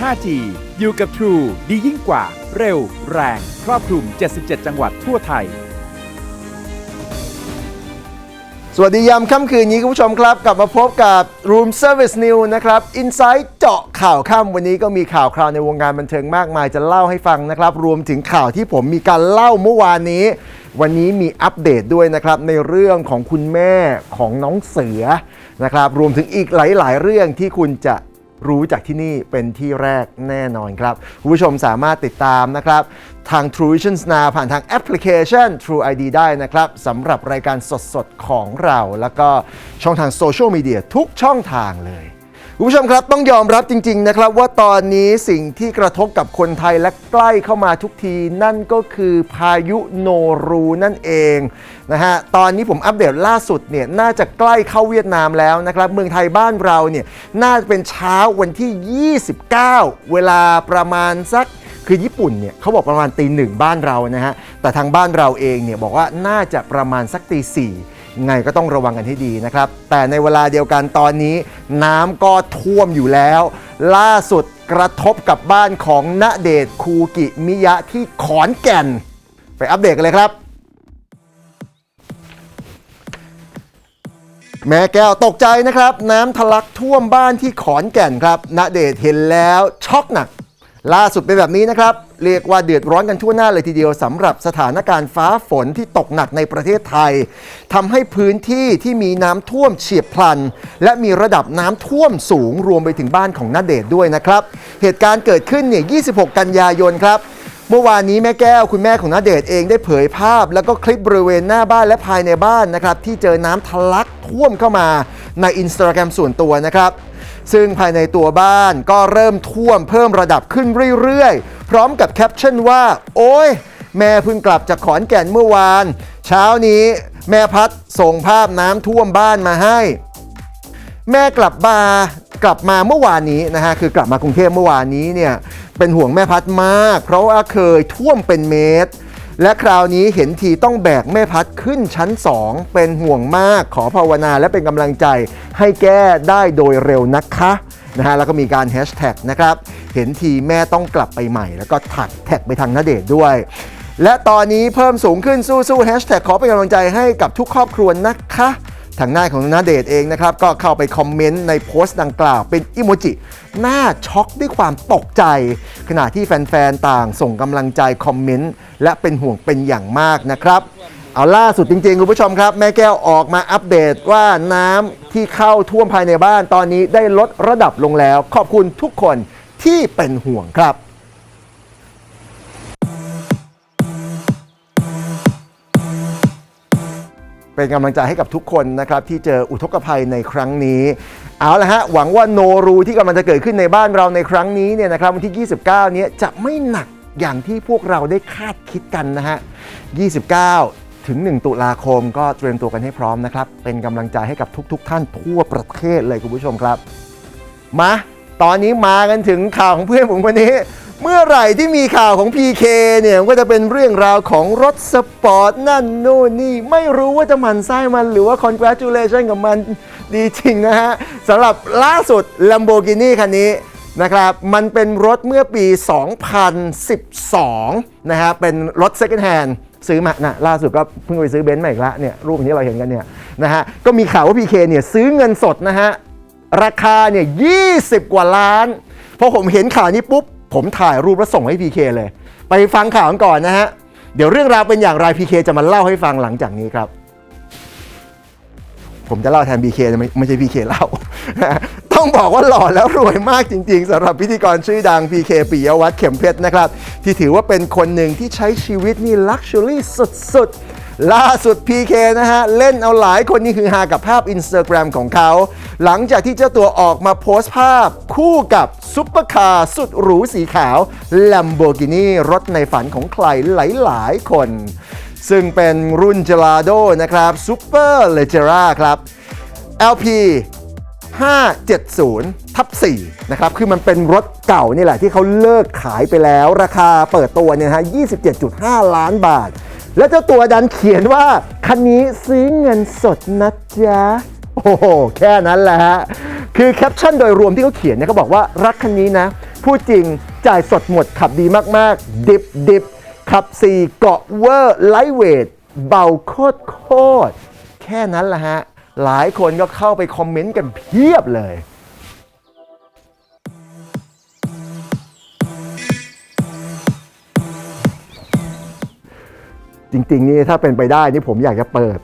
5G อยู่กับ True ดียิ่งกว่า เร็ว แรง ครอบคลุม 77 จังหวัดทั่วไทย สวัสดียามค่ำคืนนี้คุณผู้ชมครับ กลับมาพบกับ Room Service New นะครับ Insight เจาะข่าวค่ำวันนี้ก็มีข่าวคราวในวงการบันเทิงมากมายจะเล่าให้ฟังนะครับ รวมถึงข่าวที่ผมมีการเล่าเมื่อวานนี้ วันนี้มีอัปเดตด้วยนะครับ ในเรื่องของคุณแม่ของน้องเสือนะครับ รวมถึงอีกหลาย ๆ เรื่องที่คุณจะ รู้จากที่นี่เป็นที่แรกแน่นอนครับคุณผู้ชมสามารถติดตามนะครับ ทาง True Vision Now ผ่านทางแอปพลิเคชัน True ID ได้นะครับสำหรับรายการสดๆ ของเรา แล้วก็ช่องทางโซเชียลมีเดียทุกช่องทางเลย คุณผู้ชมครับต้องยอมรับจริง ๆ นะครับ ว่าตอนนี้สิ่งที่กระทบกับคนไทยและใกล้เข้ามาทุกที นั่นก็คือพายุโนรูนั่นเองนะฮะตอนนี้ผมอัปเดตล่าสุดเนี่ยน่าจะใกล้เข้าเวียดนามแล้วนะครับเมืองไทยบ้านเราเนี่ยน่าจะเป็นเช้าวันที่ 29 เวลาประมาณสักคือญี่ปุ่นเนี่ยเขาบอกประมาณตีหนึ่งบ้านเรานะฮะแต่ทางบ้านเราเองเนี่ยบอกว่าน่าจะประมาณสักตีสี่ ไงก็ต้องระวังกันให้ดีนะครับ แต่ในเวลาเดียวกันตอนนี้ น้ำก็ท่วมอยู่แล้ว ล่าสุดกระทบกับบ้านของณเดชน์คูกิมิยะที่ขอนแก่น ไปอัปเดตกันเลยครับ แม่แก้วตกใจนะครับ น้ำทะลักท่วมบ้านที่ขอนแก่นครับณเดชน์เห็นแล้วช็อกหนัก ล่าสุดเป็นแบบนี้นะครับ เรียกว่าเดือดร้อนกันทั่วหน้าเลยทีเดียวสำหรับสถานการณ์ฟ้าฝนที่ตกหนักในประเทศไทยทำให้พื้นที่ที่มีน้ำท่วมเฉียบพลัน และมีระดับน้ำท่วมสูงรวมไปถึงบ้านของณเดชด้วยนะครับ เหตุการณ์เกิดขึ้นเนี่ย 26 กันยายนครับเมื่อวานนี้แม่แก้วคุณแม่ของณเดชเองได้เผยภาพ แล้วก็คลิปบริเวณหน้าบ้านและภายในบ้านนะครับที่เจอน้ำทะลักท่วมเข้ามาในอินสตาแกรมส่วนตัวนะครับ ซึ่งภายในตัวบ้านก็เริ่มท่วมเพิ่มระดับขึ้นเรื่อยๆ พร้อมกับแคปชั่นว่า โอ้ยแม่เพิ่งกลับจากขอนแก่นเมื่อวาน เช้านี้แม่พัดส่งภาพน้ำท่วมบ้านมาให้ แม่กลับมากลับมาเมื่อวานนี้นะฮะคือกลับมากรุงเทพเมื่อวานนี้เนี่ยเป็นห่วงแม่พัดมาก เพราะว่าเคยท่วมเป็นเมตร และคราวนี้เห็นทีต้องแบกแม่พัดขึ้นชั้น 2 เป็นห่วงมากขอภาวนาและเป็นกำลังใจให้แก้ได้โดยเร็วนะคะนะฮะแล้วก็มีการแฮชแท็กนะครับ เห็นทีแม่ต้องกลับไปใหม่ แล้วก็ถักแท็กไปทางนาเดชด้วย และตอนนี้เพิ่มสูงขึ้นสู้ๆแฮชแท็กขอเป็นกำลังใจให้กับทุกครอบครัวนะคะทางหน้าของนาเดชเองนะครับ ก็เข้าไปคอมเมนต์ในโพสต์ดังกล่าวเป็นอิโมจิหน้าช็อกด้วยความตกใจ ขณะที่แฟนๆ ต่างส่งกำลังใจคอมเมนต์และเป็นห่วงเป็นอย่างมากนะครับ เอาล่าสุดจริงๆ คุณผู้ชมครับ แม่แก้วออกมาอัปเดตว่าน้ำที่เข้าท่วมภายในบ้านตอนนี้ได้ลดระดับลงแล้ว ขอบคุณทุกคน ที่เป็นห่วงครับเป็นกำลังใจให้กับทุกคนนะครับที่เจออุทกภัยในครั้งนี้ เอาละฮะหวังว่าโนรูที่กำลังจะเกิดขึ้นในบ้านเราในครั้งนี้เนี่ยนะครับวันที่ 29 เนี้ยจะไม่หนักอย่างที่พวกเราได้คาดคิดกันนะฮะ 29 ถึง 1 ตุลาคมก็เตรียมตัวกันให้พร้อมนะครับ เป็นกำลังใจให้กับทุก ๆ ท่านทั่วประเทศเลยคุณผู้ชมครับ มา ตอนนี้มากันถึงข่าวของเพื่อนผมคนนี้ เมื่อไหร่ที่มีข่าวของ PK เนี่ยก็จะเป็นเรื่องราวของรถสปอร์ตนั่นนู่นนี่ ไม่รู้ว่าจะหมันไส้มันหรือว่า congratulation กับมันดีจริงนะฮะสำหรับล่าสุด Lamborghini คันนี้นะครับ มันเป็นรถเมื่อปี 2012 นะฮะ เป็นรถ second hand ซื้อมานะล่าสุดก็เพิ่งไปซื้อเบนซ์มาอีกล้วเนี่ยรูปที่เราเห็นกันเนี่ยนะฮะ ก็มีข่าวว่า PK เนี่ยซื้อเงินสดนะฮะ ราคาเนี่ย20กว่าล้าน พอผมเห็นข่าวนี้ปุ๊บ ผมถ่ายรูปแล้วส่งให้ PK เคเลย ไปฟังข่าวกันก่อนนะฮะ เดี๋ยวเรื่องราวเป็นอย่างไร PK จะมาเล่าให้ฟังหลังจากนี้ครับผมจะเล่าแทน PK นะไม่ไม่ใช่ PK เล่า ต้องบอกว่าหล่อแล้วรวยมากจริงๆสำหรับพิธีกรชื่อดัง PK ปิยวัฒน์เข็มเพชรนะครับ ที่ถือว่าเป็นคนหนึ่งที่ใช้ชีวิตนี่ลักชัวรี่สุดๆ ล่าสุด PK นะฮะ เล่นเอาหลายคนนี่คือฮากับภาพ Instagram ของเขา หลังจากที่เจ้าตัวออกมาโพสต์ภาพ คู่กับซุปเปอร์คาร์สุดหรูสีขาว Lamborghini รถในฝันของใครหลาย ๆ คน ซึ่งเป็นรุ่น Gelado นะครับ Super Leggera ครับ LP 570ทับ4นะครับ คือมันเป็นรถเก่านี่แหละที่เขาเลิกขายไปแล้ว ราคาเปิดตัวเนี่ยนะฮะ 27.5 ล้านบาท แล้วเจ้าตัวดันเขียนว่า คันนี้ซื้อเงินสดนะจ๊ะ โอ้โห แค่นั้นแหละฮะ คือแคปชั่นโดยรวมที่เขาเขียนเนี่ยเขาบอกว่ารักคันนี้นะ พูดจริงจ่ายสดหมดขับดีมากๆ ดิบดิบขับ4เกาะเวอร์ไลท์เวทเบาโคตรโคตรแค่นั้นแหละฮะ หลายคนก็เข้าไปคอมเมนต์กันเพียบเลย จริงๆนี่ถ้าเป็นไปได้นี่ผมอยากจะเปิด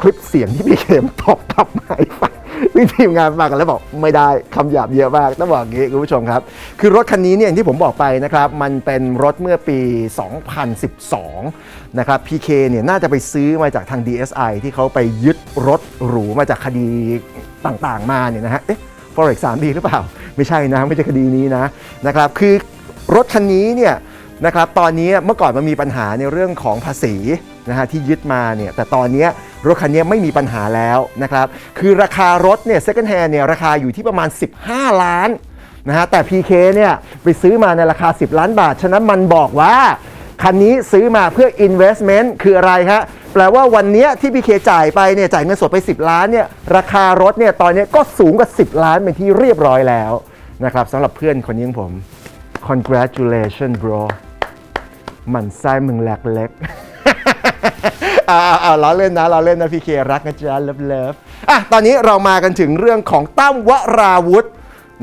คลิปเสียงที่พี่เข็มตอบกลับมาให้ฟังพี่ทีมงานฟังกันแล้วบอกไม่ได้คำหยาบเยอะมากต้องบอกงนี้คุณผู้ชมครับ คือรถคันนี้เนี่ยอย่างที่ผมบอกไปนะครับมันเป็นรถเมื่อปี 2012 นะครับ PK เนี่ยน่าจะไปซื้อมาจากทาง DSI ที่เขาไปยึดรถหรูมาจากคดีต่างๆมาเนี่ยนะฮะเอ๊ะ forex 3 d หรือเปล่า ไม่ใช่นะ ไม่ใช่คดีนี้นะนะครับคือรถคันนี้เนี่ย นะครับตอนนี้เมื่อก่อนมันมีปัญหาในเรื่องของภาษีนะฮะที่ยึดมาเนี่ยแต่ตอนนี้รถคันนี้ไม่มีปัญหาแล้วนะครับคือราคารถเนี่ย second hand เนี่ยราคาอยู่ที่ประมาณ 15 ล้านนะฮะแต่ PK เนี่ยไปซื้อมาในราคา 10 ล้านบาท ฉะนั้นมันบอกว่า คันนี้ซื้อมาเพื่อ investment คืออะไรฮะแปลว่าวันนี้ที่ PK จ่ายไปเนี่ยจ่ายเงินสดไป 10 ล้านเนี่ยราคารถเนี่ยตอนนี้ก็สูงกว่า 10 ล้านเป็นที่เรียบร้อยแล้วนะครับสำหรับเพื่อนคนนี้ของผม congratulations bro มันไส้มึงแหลกเล็กอ่าอ่าล้อเล่นนะล้อเล่นนะพี่เครักนะจ๊ะเลิฟเลิฟอะตอนนี้เรามากันถึงเรื่องของตั้มวราวุธ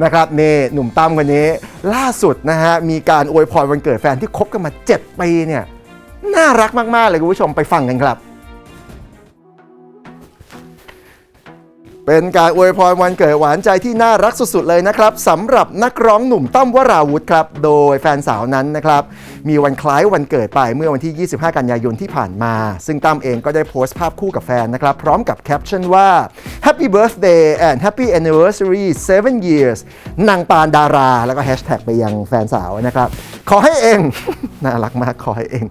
นะครับนี่หนุ่มตั้มคนนี้ล่าสุดนะฮะมีการอวยพรวันเกิดแฟนที่คบกันมา 7 ปีเนี่ยน่ารักมาก ๆ เลยคุณผู้ชมไปฟังกันครับ เป็นการอวยพรวันเกิดหวานใจที่น่ารักสุดๆเลยนะครับสำหรับนักร้องหนุ่มตั้มวราวุธครับ โดยแฟนสาวนั้นนะครับ มีวันคล้ายวันเกิดไปเมื่อวันที่ 25 กันยายนที่ผ่านมา ซึ่งตั้มเองก็ได้โพสต์ภาพคู่กับแฟนนะครับ พร้อมกับแคปชั่นว่า Happy Birthday and Happy Anniversary 7 years นางปานดารา แล้วก็แฮชแท็กไปยังแฟนสาวนะครับ ขอให้เอง น่ารักมากขอให้เอง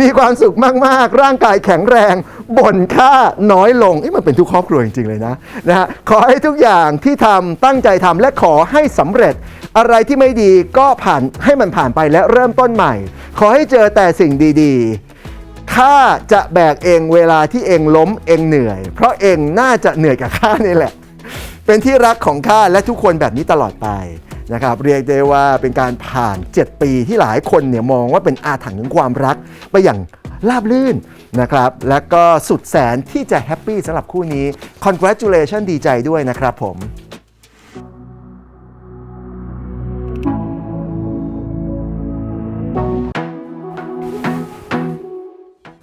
มีความสุขมากๆ ร่างกายแข็งแรงบ่นค่าน้อยลงเอ๊ะมันเป็นทุกครอบครัวจริงๆเลยนะนะฮะขอให้ทุกอย่างที่ทำตั้งใจทำและขอให้สำเร็จ อะไรที่ไม่ดีก็ผ่านให้มันผ่านไปและเริ่มต้นใหม่ ขอให้เจอแต่สิ่งดีๆ ข้าจะแบกเองเวลาที่เองล้มเองเหนื่อย เพราะเองน่าจะเหนื่อยกับข้านี่แหละ เป็นที่รักของข้าและทุกคนแบบนี้ตลอดไปนะครับเรียกได้ว่าเป็นการผ่าน 7 ปีที่หลายคนเนี่ยมองว่าเป็นอาถรรพ์ของความรักไปอย่าง ราบลื่นนะครับ และก็สุดแสนที่จะแฮปปี้สำหรับคู่นี้ congratulation ดีใจด้วยนะครับผม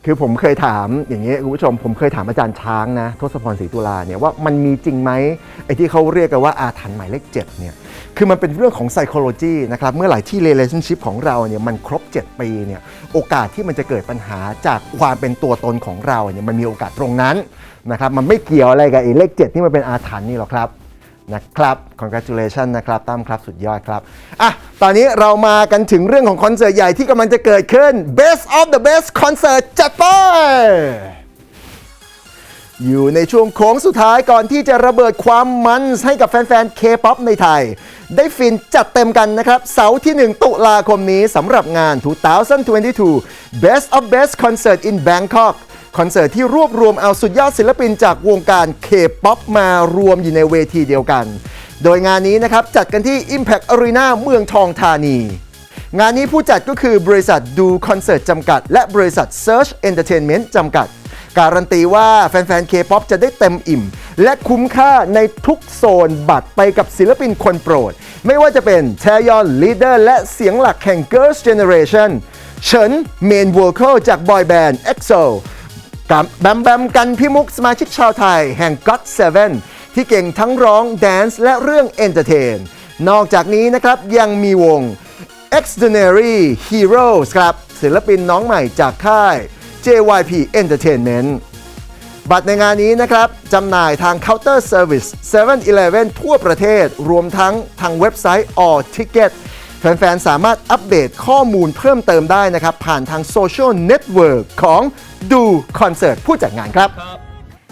คือผมเคยถามอย่างนี้คุณผู้ชม ผมเคยถามอาจารย์ช้างนะทศพรศรีตุลาเนี่ยว่ามันมีจริงไหมไอ้ที่เขาเรียกกันว่าอาถรรพ์หมายเลข7เนี่ย คือมันเป็นเรื่องของ psychology นะครับเมื่อไหร่ที่ relationship ของเราเนี่ยมันครบ 7 ปีเนี่ยโอกาสที่มันจะเกิดปัญหาจากความเป็นตัวตนของเราเนี่ยมันมีโอกาสตรงนั้นนะครับมันไม่เกี่ยวอะไรกับไอ้เลข 7 ที่มันเป็นอาถรรพ์นี่หรอกครับนะครับ congratulation นะครับตั้มครับสุดยอดครับอะตอนนี้เรามากันถึงเรื่องของคอนเสิร์ตใหญ่ที่กำลังจะเกิดขึ้น best of the best concert จัดไป อยู่ในช่วงโค้งสุดท้ายก่อนที่จะระเบิดความมันให้กับแฟนๆ K-POP ในไทย ได้ฟินจัดเต็มกันนะครับ เสาร์ที่ 1 ตุลาคมนี้สำหรับงาน 2022 Best of Best Concert in Bangkok คอนเสิร์ตที่รวบรวมเอาสุดยอดศิลปินจากวงการ K-POP มารวมอยู่ในเวทีเดียวกัน โดยงานนี้นะครับจัดกันที่ Impact Arena เมืองทองธานี งานนี้ผู้จัดก็คือบริษัทดูคอนเสิร์ตจำกัด และบริษัท Search Entertainment จำกัด การันตีว่าแฟนๆ K-POP จะได้เต็มอิ่ม และคุ้มค่าในทุกโซนบัตรไปกับศิลปินคนโปรด ไม่ว่าจะเป็นแทยอนลีดเดอร์และเสียงหลักแห่ง Girls Generation เฉินเมนโวคอลจากบอยแบนด์ EXO กับแบมแบมกันพิมุกสมาชิกชาวไทยแห่ง God 7ที่เก่งทั้งร้องแดนซ์และเรื่องเอนเตอร์เทน นอกจากนี้นะครับยังมีวง Extraordinary Heroes ครับศิลปินน้องใหม่จากค่าย JYP Entertainment บัตรในงานนี้นะครับจำหน่ายทางเคาน์เตอร์เซอร์วิส 7-Eleven ทั่วประเทศ รวมทั้งทางเว็บไซต์ All Ticket แฟน ๆ สามารถอัปเดตข้อมูลเพิ่มเติมได้นะครับ ผ่านทางโซเชียลเน็ตเวิร์กของดูคอนเสิร์ตผู้จัดงานครับ